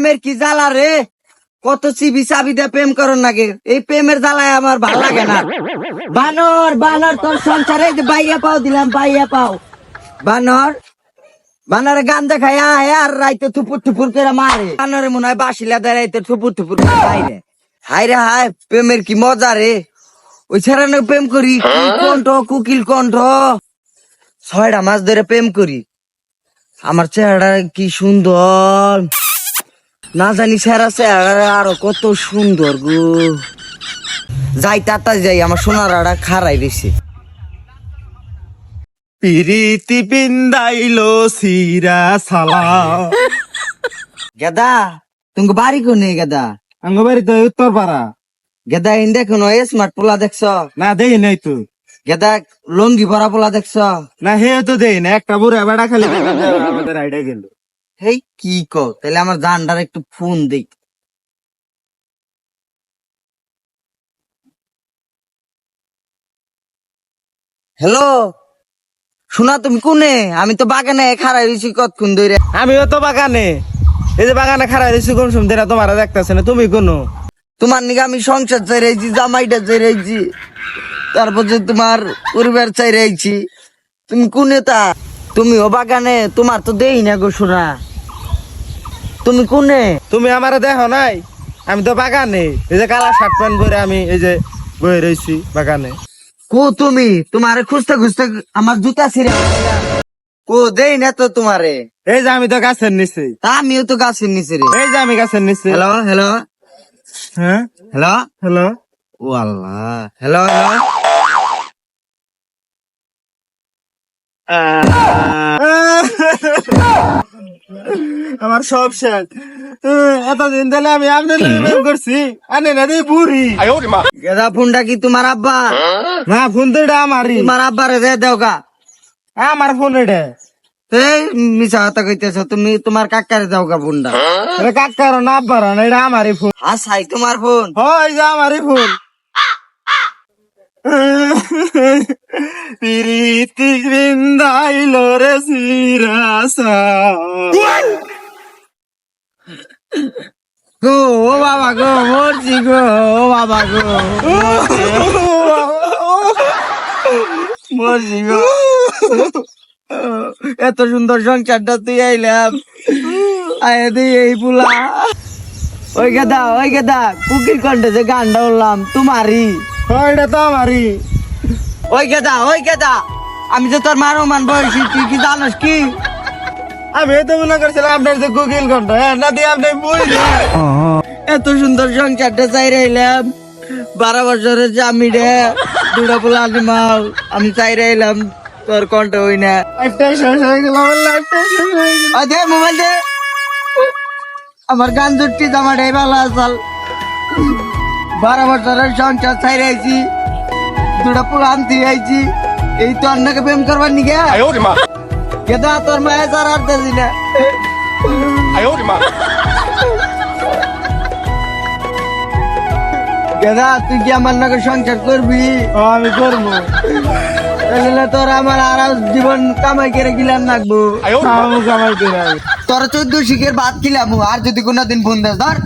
প্রেমের কি জ্বালা রে? কত চিবি চাবি দিয়ে প্রেম করন নাগে এই প্রেমের জ্বালায় আমার ভালো লাগে না। বানর বানর, তোর সংসারে বাইয়া পাও দিলাম, বাইয়া পাও। বানর বানরে গান আয় আর রাইতে থুপুর থুপুর করে মারে। বানরে মনে হয় বাসিলা দেয়, রাইতে থুপুর থুপুর করে বাইরে হাই রে হাই প্রেমের কি মজা রে। ওই ছাড়া না প্রেম করি? কণ্ঠ, কুকিল কণ্ঠ? ছয়টা মাস ধরে প্রেম করি। আমার চেহারা কি সুন্দর। না জানি চেহারা চেহারা আরও কত সুন্দর গো। যাই তাতা যাই আমার সোনার আড়া খারাই রয়েছে পিরিতি পিন্দাইলো সিরা সালা গেদা তুমি বাড়ি কোনে গেদা? আঙ্গবাড়ি তো উত্তর পাড়া গেদা ইন দেখো স্মার্ট পোলা দেখছ? না দেই নাই তো। গেদা লঙ্গি ভরা পোলা দেখছ? না হে তো দেই না একটা বুড়া বেড়া খালি গেল। হেই কি কো তাহলে আমার জানটার একটু ফোন দেই। হ্যালো? শোনা তুমি কোনে? আমি তো বাগানে খারাই রয়েছি কতক্ষণ ধরে আমিও তো বাগানে। এই যে বাগানে খারাপ দিছি কোন সময় না তোমার দেখতেছে না তুমি কোনো? তোমার নিকে আমি সংসার চাই রয়েছি জামাইটা চাই রয়েছি তারপর যে তোমার পরিবার চাই রয়েছি তুমি কোনে তা? তুমিও বাগানে তোমার তো দেই না গো শোনা। তুমি কোনে? তুমি আমারে দেখো নাই? আমি তো বাগানে। এই যে কালা শার্ট প্যান্ট পরে আমি এই যে বয়ে রয়েছি বাগানে। কো তুমি? তোমারে খুঁজতে খুঁজতে আমার জুতা ছিঁড়ে। কো দেই না তো তোমারে। এই যে আমি তো গাছের নিচে। তা আমিও তো গাছের নিচে রে। এই যে আমি গাছের নিচে। Hello hello. হ্যাঁ? হ্যালো। হ্যালো। ও আল্লাহ। Hello hello. আমার সব শেষ। এতদিন ধরে আমি আপনার প্রেম করছি। আনে না রে বুড়ি গেদা ফোনটা কি তোমার আব্বা? না ফোন তো এটা আমারই। তোমার আব্বারে দে দেও গা। আমার ফোন এটা। এই মিছা কথা কইতেছ তুমি তোমার কাকারে দাও গা ফোনটা। এটা কাকার না আব্বার না এটা আমারই ফোন। হাসাই তোমার ফোন? হয় যে আমারই ফোন। প্রীতি বৃন্দাইল রে সিরাসা গো ও বাবা গো মরছি গো ও বাবা গো। মরছি গো। এত সুন্দর সংসারটা তুই আইলাম আয় তুই এই পুলা। ওই গেদা ওই গেদা কুকির কণ্ঠে যে গানটা বললাম তোমারই। হয় এটা তো আমারই। ওই গেদা ওই গেদা। আমি তো তোর মারো মান বয়সী তুই কি জানোস কি? আমি তো মনে করছিলাম আপনার যে গুগল ঘণ্টা হ্যাঁ? না দিয়ে আপনি বুঝলি এত সুন্দর সংসারটা চাই রইলাম। বারো বছরের জামি রে দুটো পোলা মাল আমি চাই রইলাম তোর কণ্ঠ হই না। লাইফটা শেষ হয়ে গেল আমার লাইফটা শেষ হয়ে গেল। আ, দে মোবাইল দে। আমার গান জুটি জামাটাই ভালো আসাল। বারো বছরের সংসার চাই রয়েছি দুটো পোলা আনতে আইছি। এই তো অন্যকে প্রেম করবার নিগে। গেদা তোর মায়ের চার আর দিছি না। গেদা তুই কি আমার নাকি সংসার করবি? ও, আমি করব। তাহলে তোর আমার আর জীবন কামাই করে গিলাম লাগবো আমি কামাই করে তোর চোদ্দ শিখের ভাত খিলাম আর যদি কোনোদিন ফোন দেস ধর।